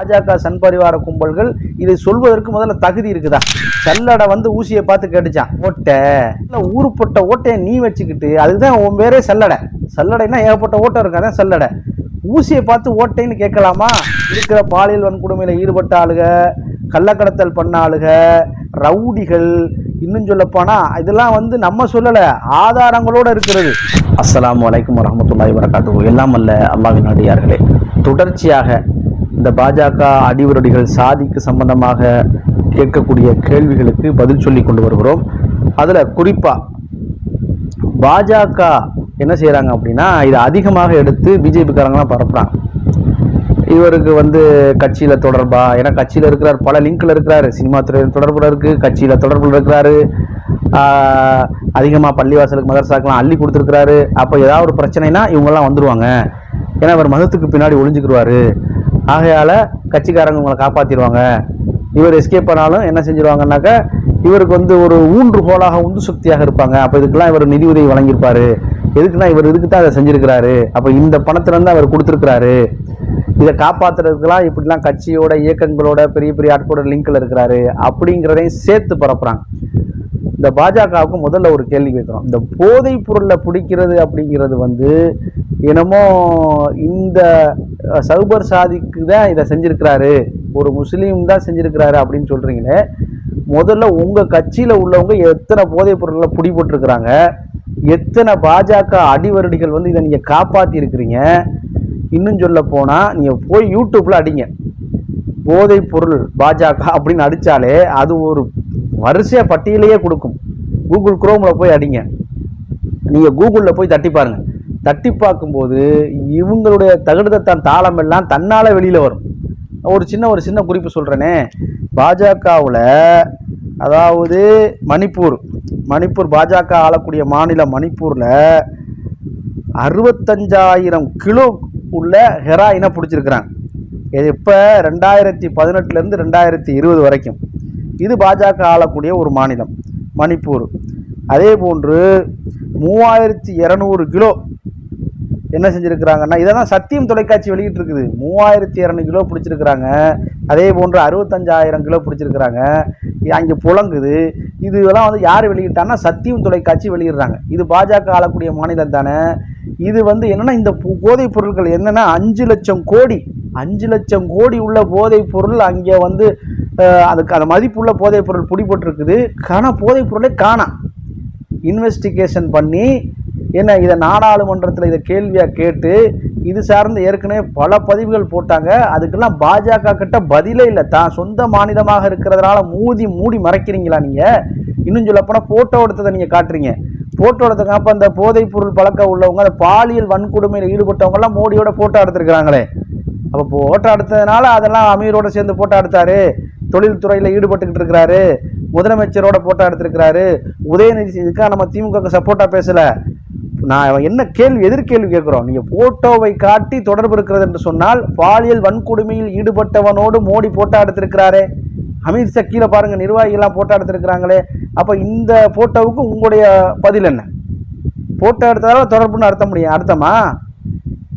பாஜக சன் பரிவார கும்பல்கள் இதை சொல்வதற்கு முதல்ல தகுதி இருக்குதா? சல்லடை வந்து ஊசியை பார்த்து கேட்டுச்சான் ஓட்டை. இல்லை ஊருப்பட்ட ஓட்டையை நீ வச்சுக்கிட்டு அதுதான் உன் பேரே சல்லடை. சல்லடைன்னா ஏகப்பட்ட ஓட்டம் இருக்கு அதான் சல்லடை. ஊசியை பார்த்து ஓட்டைன்னு கேட்கலாமா? இருக்கிற பாலியல் வன்கொடுமையில் ஈடுபட்ட ஆளுக கள்ளக்கடத்தல் பண்ண ஆளுக ரவுடிகள் இன்னும் சொல்லப்போனா இதெல்லாம் வந்து நம்ம சொல்லலை ஆதாரங்களோட இருக்கிறது. அஸ்ஸலாமு வலைக்கம் வரமத்துல்லாய் வரகாத்து எல்லாம் அல்ல அல்லாவின் அடியார்களே. தொடர்ச்சியாக இந்த பாஜக அடிவருடிகள் சாதிக்கு சம்பந்தமாக கேட்கக்கூடிய கேள்விகளுக்கு பதில் சொல்லி கொண்டு வருகிறோம். அதில் குறிப்பாக பாஜக என்ன செய்கிறாங்க அப்படின்னா இதை அதிகமாக எடுத்து பிஜேபிக்காரங்களாம் பரப்புகிறாங்க இவருக்கு வந்து கட்சியில் தொடர்பா? ஏன்னா கட்சியில் இருக்கிறார் பல லிங்கில் இருக்கிறாரு. சினிமா துறையில் தொடர்பில் இருக்குது கட்சியில் தொடர்பில் இருக்கிறாரு. அதிகமாக பள்ளிவாசலுக்கு மதரசாக்கெலாம் அள்ளி கொடுத்துருக்கிறாரு. அப்போ ஏதாவது ஒரு பிரச்சனைனா இவங்கெல்லாம் வந்துடுவாங்க ஏன்னா அவர் மதத்துக்கு பின்னாடி ஒளிஞ்சுக்கிருவாரு. ஆகையால் கட்சிக்காரங்க உங்களை காப்பாற்றிடுவாங்க இவர் எஸ்கேப் பண்ணாலும் என்ன செஞ்சிருவாங்கன்னாக்கா இவருக்கு வந்து ஒரு ஊன்றுகோலாக உந்து சக்தியாக இருப்பாங்க. அப்போ இதுக்கெல்லாம் இவர் நிதி உதவி வழங்கியிருப்பார். எதுக்குன்னா இவர் இதுக்கு தான் அதை செஞ்சுருக்கிறாரு. அப்போ இந்த பணத்திலேருந்து அவர் கொடுத்துருக்கிறாரு. இதை காப்பாற்றுறதுக்கெல்லாம் இப்படிலாம் கட்சியோட இயக்கங்களோட பெரிய பெரிய ஆட்களோட லிங்கில் இருக்கிறாரு. அப்படிங்கிறதையும் சேர்த்து பரப்புகிறாங்க இந்த பாஜகவுக்கு முதல்ல ஒரு கேள்வி கேட்குறோம். இந்த போதைப் பொருளை பிடிக்கிறது அப்படிங்கிறது வந்து என்னமோ இந்த சௌபர் சாதிக்கு தான் இதை செஞ்சுருக்கிறாரு. ஒரு முஸ்லீம் தான் செஞ்சுருக்கிறாரு அப்படின்னு சொல்கிறீங்களே முதல்ல உங்கள் கட்சியில் உள்ளவங்க எத்தனை போதைப் பொருளை பிடிபட்டுருக்குறாங்க? எத்தனை பாஜக அடிவருடிகள் வந்து இதை நீங்கள் காப்பாற்றிருக்கிறீங்க இன்னும் சொல்ல போனால் நீங்கள் போய் யூடியூப்பில் அடிங்க. போதைப் பொருள் பாஜக அப்படின்னு அடித்தாலே அது ஒரு வரிசையாக பட்டியலையே கொடுக்கும். கூகுள் குரோமில் போய் அடிங்க. நீங்கள் கூகுளில் போய் தட்டி பாருங்கள் தட்டி பார்க்கும்போது இவங்களுடைய தகுடத்தான் தாளம் எல்லாம் தன்னால் வெளியில் வரும். ஒரு சின்ன ஒரு சின்ன குறிப்பு சொல்கிறேனே பாஜகவில் அதாவது மணிப்பூர் மணிப்பூர் பாஜக ஆளக்கூடிய மாநிலம் மணிப்பூரில் அறுபத்தஞ்சாயிரம் கிலோ உள்ள ஹெராயினை பிடிச்சிருக்கிறாங்க. இது இப்போ ரெண்டாயிரத்தி பதினெட்டுலேருந்து ரெண்டாயிரத்தி இருபது வரைக்கும். இது பாஜக ஆளக்கூடிய ஒரு மாநிலம் மணிப்பூர். அதே போன்று மூவாயிரத்தி இரநூறு கிலோ என்ன செஞ்சுருக்கிறாங்கன்னா இதெல்லாம் சத்தியம் தொலைக்காட்சி வெளியிட்டிருக்குது. மூவாயிரத்தி இரநூறு கிலோ பிடிச்சிருக்கிறாங்க. அதே போன்று அறுபத்தஞ்சாயிரம் கிலோ பிடிச்சிருக்கிறாங்க. அங்கே புழங்குது. இது இதெல்லாம் வந்து யார் வெளியிட்டான்னா சத்தியம் தொலைக்காட்சி வெளியிடுறாங்க. இது பாஜக ஆளக்கூடிய மாநிலம் தானே. இது வந்து என்னென்னா இந்த பு- போதைப் பொருட்கள் என்னென்னா அஞ்சு லட்சம் கோடி அஞ்சு லட்சம் கோடி உள்ள போதைப் பொருள் அங்கே வந்து அதுக்கு அந்த மதிப்புள்ள போதைப் பொருள் பிடிபட்டிருக்குது. காண போதைப் பொருளே காணாம் இன்வெஸ்டிகேஷன் பண்ணி என்ன இதை நாடாளுமன்றத்தில் இதை கேள்வியாக கேட்டு இது சார்ந்து ஏற்கனவே பல பதிவுகள் போட்டாங்க. அதுக்கெல்லாம் பாஜக கிட்ட பதிலே இல்லை. தான் சொந்த மாநிலமாக இருக்கிறதுனால மூடி மூடி மறைக்கிறீங்களா நீங்கள் இன்னும் சொல்லப்போனால் ஃபோட்டோ எடுத்ததை நீங்கள் காட்டுறீங்க. ஃபோட்டோ எடுத்தங்க அப்போ அந்த போதைப் பொருள் பழக்கம் உள்ளவங்க அந்த பாலியல் வன்கொடுமையில் ஈடுபட்டவங்கலாம் மோடியோட ஃபோட்டோ எடுத்திருக்கிறாங்களே. அப்போ ஃபோட்டோ எடுத்ததுனால அதெல்லாம் அமீரோட சேர்ந்து ஃபோட்டோ எடுத்தாரு. தொழில்துறையில் ஈடுபட்டுக்கிட்டு இருக்கிறாரு. முதலமைச்சரோட ஃபோட்டோ எடுத்திருக்கிறாரு. உதயநிதி இதுக்காக நம்ம திமுக சப்போர்ட்டாக பேசலை. நான் என்ன கேள்வி எதிர்கேள்வி கேட்குறோம்? நீங்கள் போட்டோவை காட்டி தொடர்பு இருக்கிறது என்று சொன்னால் பாலியல் வன்கொடுமையில் ஈடுபட்டவனோடு மோடி போட்டோ எடுத்திருக்கிறாரே. அமித்ஷா கீழே பாருங்க நிர்வாகிகள்லாம் போட்டோ எடுத்திருக்கிறாங்களே. அப்போ இந்த போட்டோவுக்கு உங்களுடைய பதில் என்ன? போட்டோ எடுத்ததால தொடர்புன்னு அர்த்தம் முடியும் அர்த்தமா?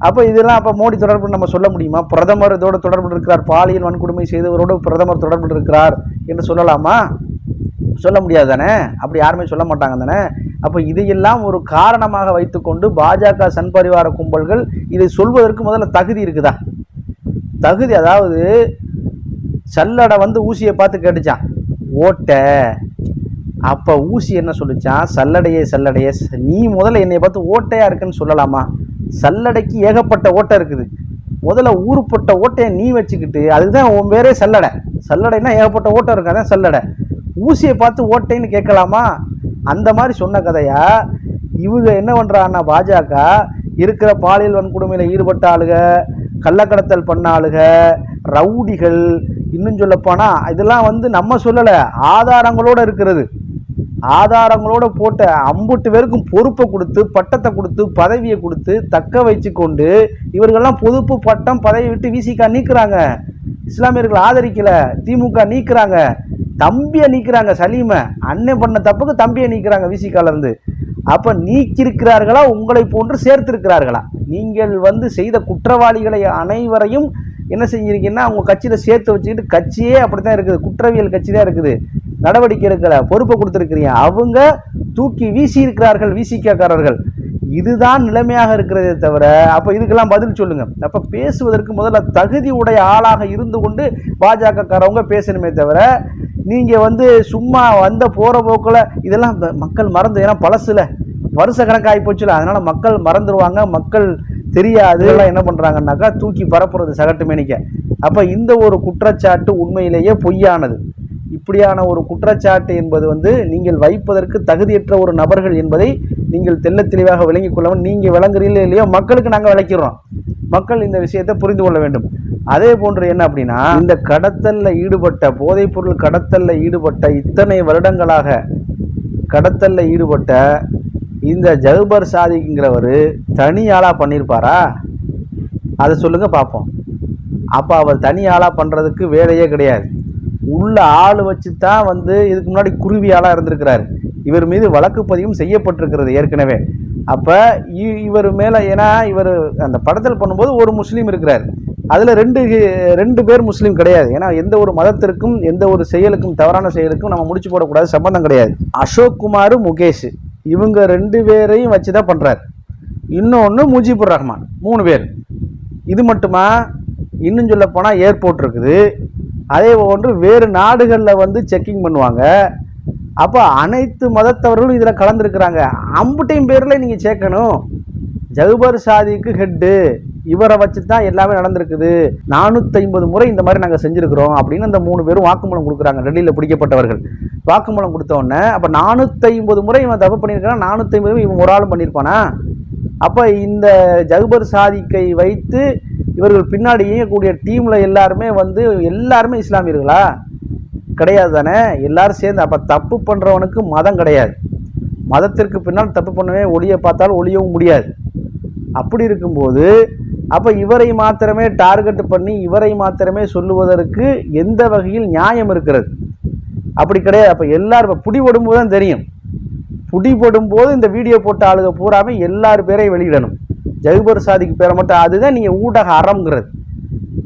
அப்போ இதெல்லாம் அப்போ மோடி தொடர்பு நம்ம சொல்ல முடியுமா? பிரதமர் இதோட தொடர்பு இருக்கிறார். பாலியல் வன்கொடுமை செய்தவரோடு பிரதமர் தொடர்பு இருக்கிறார் என்று சொல்லலாமா? சொல்ல முடியாது தானே? அப்படி யாருமே சொல்ல மாட்டாங்க தானே? அப்போ இதையெல்லாம் ஒரு காரணமாக வைத்துக்கொண்டு பாஜக சன் பரிவார கும்பல்கள் இதை சொல்வதற்கு முதல்ல தகுதி இருக்குதா? தகுதி அதாவது சல்லடை வந்து ஊசியை பார்த்து கேட்டுச்சான் ஓட்டை. அப்போ ஊசி என்ன சொல்லிச்சான் சல்லடையே சல்லடையே. நீ முதல்ல என்னை பார்த்து ஓட்டையாக இருக்குன்னு சொல்லலாமா? சல்லடைக்கு ஏகப்பட்ட ஓட்டை இருக்குது. முதல்ல ஊருப்பட்ட ஓட்டையை நீ வச்சுக்கிட்டு அதுதான் உன் பேரே சல்லடை. சல்லடைன்னா ஏகப்பட்ட ஓட்டை இருக்காதான் சல்லடை. ஊசியை பார்த்து ஓட்டைன்னு கேட்கலாமா? அந்த மாதிரி சொன்ன கதையா? இவங்க என்ன பண்ணுறாங்கன்னா பாஜக இருக்கிற பாலியல் வன்கொடுமையில் ஈடுபட்ட ஆளுக கள்ளக்கடத்தல் பண்ண ஆளுக ரவுடிகள் இன்னும் சொல்லப்போனால் இதெல்லாம் வந்து நம்ம சொல்லலை ஆதாரங்களோட இருக்கிறது. ஆதாரங்களோட போட்ட அம்புட்டு பேருக்கும் பொறுப்பை கொடுத்து பட்டத்தை கொடுத்து பதவியை கொடுத்து தக்க வச்சு கொண்டு இவர்கள்லாம் பொதுப்பு பட்டம் பதவி விட்டு விசிகா நீக்கிறாங்க. இஸ்லாமியர்கள் ஆதரிக்கலை திமுக நீக்கிறாங்க. தம்பியை நீக்கிறாங்க சலீமை. அண்ணன் பண்ண தப்புக்கு தம்பியை நீக்கிறாங்க விசிகாலேருந்து அப்போ நீக்கியிருக்கிறார்களா? உங்களை போன்று சேர்த்திருக்கிறார்களா? நீங்கள் வந்து செய்த குற்றவாளிகளை அனைவரையும் என்ன செஞ்சிருக்கீங்கன்னா அவங்க கட்சியில் சேர்த்து வச்சுக்கிட்டு கட்சியே அப்படி தான் இருக்குது. குற்றவியல் கட்சி தான் இருக்குது. நடவடிக்கை எடுக்கல பொறுப்பை கொடுத்துருக்கிறீங்க. அவங்க தூக்கி வீசி இருக்கிறார்கள் விசிகாரர்கள் இதுதான் நிலைமையாக இருக்கிறதே தவிர அப்போ இதுக்கெல்லாம் பதில் சொல்லுங்கள் அப்போ பேசுவதற்கு முதல்ல தகுதி உடைய ஆளாக இருந்து கொண்டு பாஜகக்காரவங்க பேசணுமே தவிர நீங்கள் வந்து சும்மா வந்த போகிற போக்கில் இதெல்லாம் மக்கள் மறந்து ஏன்னா பழசில். வருஷ கணக்காகி போச்சுல அதனால் மக்கள் மறந்துடுவாங்க மக்கள் தெரியாது. எல்லாம் என்ன பண்ணுறாங்கன்னாக்கா தூக்கி பரப்புறது சகட்டு மேனிக்க. அப்போ இந்த ஒரு குற்றச்சாட்டு உண்மையிலேயே பொய்யானது. இப்படியான ஒரு குற்றச்சாட்டு என்பது வந்து நீங்கள் வைப்பதற்கு தகுதியற்ற ஒரு நபர்கள் என்பதை நீங்கள் தெல்ல தெளிவாக விளங்கிக் கொள்ளவும் நீங்கள் விளங்குறீங்களே இல்லையோ மக்களுக்கு நாங்கள் விளக்கிறோம் மக்கள் இந்த விஷயத்தை புரிந்து கொள்ள வேண்டும். அதே போன்று என்ன அப்படின்னா இந்த கடத்தல்ல ஈடுபட்ட போதைப் பொருள் கடத்தல்ல ஈடுபட்ட இத்தனை வருடங்களாக கடத்தல்ல ஈடுபட்ட இந்த ஜகுபர் சாதிக்குங்கிறவர் தனி ஆளாக பண்ணியிருப்பாரா அதை சொல்லுங்க பார்ப்போம். அப்போ அவர் தனி ஆளாக பண்ணுறதுக்கு வேலையே கிடையாது. உள்ள ஆள் வச்சு தான் வந்து இதுக்கு முன்னாடி குருவி ஆளாக இருந்திருக்கிறாரு. இவர் மீது வழக்கு பதிவும் செய்யப்பட்டிருக்கிறது ஏற்கனவே. அப்போ இவர் மேலே ஏன்னா இவர் அந்த படத்தில் பண்ணும்போது ஒரு முஸ்லீம் இருக்கிறார். அதில் ரெண்டு ரெண்டு பேர் முஸ்லீம் கிடையாது. ஏன்னா எந்த ஒரு மதத்திற்கும் எந்த ஒரு செயலுக்கும் தவறான செயலுக்கும் நம்ம முடிச்சு போடக்கூடாது சம்பந்தம் கிடையாது. அசோக் குமார் முகேஷ் இவங்க ரெண்டு பேரையும் வச்சு தான் பண்ணுறாரு இன்னொன்று முஜிபுர் ரஹ்மான் மூணு பேர். இது மட்டுமா? இன்னும் சொல்ல போனால் ஏர்போர்ட் இருக்குது. அதே போன்று வேறு நாடுகளில் வந்து செக்கிங் பண்ணுவாங்க. அப்போ அனைத்து மதத்தவர்களும் இதில் கலந்துருக்கிறாங்க. அம்புட்டையும் பேரில் நீங்கள் சேர்க்கணும். ஜகுபர் சாதிக்கு ஹெட்டு. இவரை வச்சு தான் எல்லாமே நடந்திருக்குது. நானூற்றி ஐம்பது முறை இந்த மாதிரி நாங்கள் செஞ்சுருக்கிறோம் அப்படின்னு அந்த மூணு பேரும் வாக்குமூலம் கொடுக்குறாங்க. டெல்லியில் பிடிக்கப்பட்டவர்கள். வாக்குமூலம் கொடுத்தோடனே அப்போ நானூற்றி ஐம்பது முறை இவன் தப்பு பண்ணியிருக்கான்? நானூற்றி ஐம்பது இவன் ஒரு ஆளும் பண்ணியிருப்பானா? அப்போ இந்த ஜகுபர் சாதிக்கை வைத்து இவர்கள் பின்னாடி இயங்கக்கூடிய டீமில் எல்லாருமே வந்து எல்லாருமே இஸ்லாமியர்களா? கிடையாது தானே? எல்லாரும் சேர்ந்து அப்போ தப்பு பண்ணுறவனுக்கு மதம் கிடையாது. மதத்திற்கு பின்னால் தப்பு பண்ணவே ஒளியை பார்த்தாலும் ஒளியவும் முடியாது. அப்படி இருக்கும்போது அப்போ இவரை மாத்திரமே டார்கெட் பண்ணி இவரை மாத்திரமே சொல்லுவதற்கு எந்த வகையில் நியாயம் இருக்கிறது? அப்படி கிடையாது. அப்போ எல்லாரும் இப்போ பிடிபடும்போது தான் தெரியும். பிடிபடும் போது இந்த வீடியோ போட்ட ஆளுக பூராமே எல்லார் பேரையும் வெளியிடணும். ஜகுபர் சாதிக்கு பேரை மட்டும் அதுதான் நீங்கள் ஊடக அறம்ங்கிறது.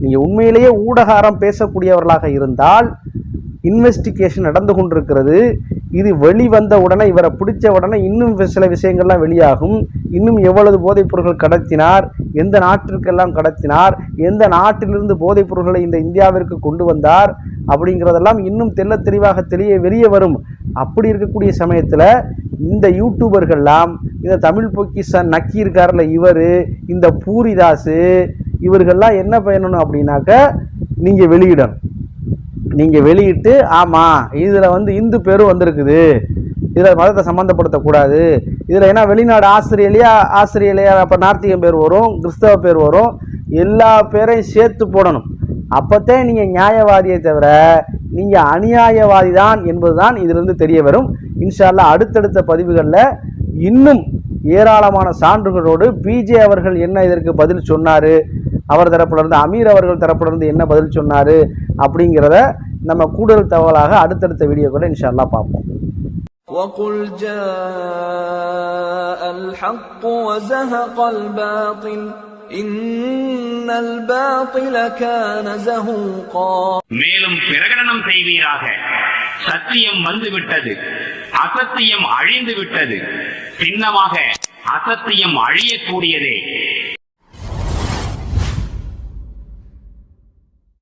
நீங்கள் உண்மையிலேயே ஊடக அறம் பேசக்கூடியவர்களாக இருந்தால் இன்வெஸ்டிகேஷன் நடந்து கொண்டிருக்கிறது. இது வெளிவந்த உடனே இவரை பிடிச்ச உடனே இன்னும் சில விஷயங்கள்லாம் வெளியாகும். இன்னும் எவ்வளவு போதைப் பொருட்கள் கடத்தினார்? எந்த நாட்டிற்கெல்லாம் கடத்தினார்? எந்த நாட்டிலிருந்து போதைப் பொருட்களை இந்த இந்தியாவிற்கு கொண்டு வந்தார்? அப்படிங்கிறதெல்லாம் இன்னும் தெள்ளத் தெளிவாக தெரிய வெளியே வரும். அப்படி இருக்கக்கூடிய சமயத்தில் இந்த யூடியூபர்கள்லாம் இந்த தமிழ் பொக்கிஷன் நக்கி இருக்கார்ல இவர் இந்த பூரிதாஸு இவர்கள்லாம் என்ன பயணணும் அப்படின்னாக்க நீங்கள் வெளியிடணும். நீங்கள் வெளியிட்டு ஆமாம் இதில் வந்து இந்து பேரும் வந்திருக்குது. இதில் மதத்தை சம்மந்தப்படுத்தக்கூடாது இதில் ஏன்னா வெளிநாடு ஆஸ்திரேலியா ஆஸ்திரேலியா அப்போ நார்த்திகம் பேர் வரும் கிறிஸ்தவ பேர் வரும் எல்லா பேரையும் சேர்த்து போடணும். அப்போத்தே நீங்கள் நியாயவாதியை தவிர நீங்கள் அநியாயவாதி தான் என்பதுதான் இதிலிருந்து தெரிய வரும். இன்ஷா அடுத்தடுத்த பதிவுகளில் இன்னும் ஏராளமான சான்றுகளோடு பிஜே அவர்கள் என்ன இதற்கு பதில் சொன்னார் அவர் தரப்பிலிருந்து அமீர் அவர்கள் தரப்பிலிருந்து என்ன பதில் சொன்னார் அப்படிங்கிறத நம்ம கூடுதல் தகவலாக அடுத்தடுத்த வீடியோக்களை இன்ஷா அல்லாஹ் பார்ப்போம் وقل جاء الحق وزهق الباطل إن الباطل كان زهوقا மேலும் பிரகடனம் செய்வீராக சத்தியம் வந்துவிட்டது அசத்தியம் அழிந்து விட்டது சின்னமாக அசத்தியம் அழியக்கூடியதே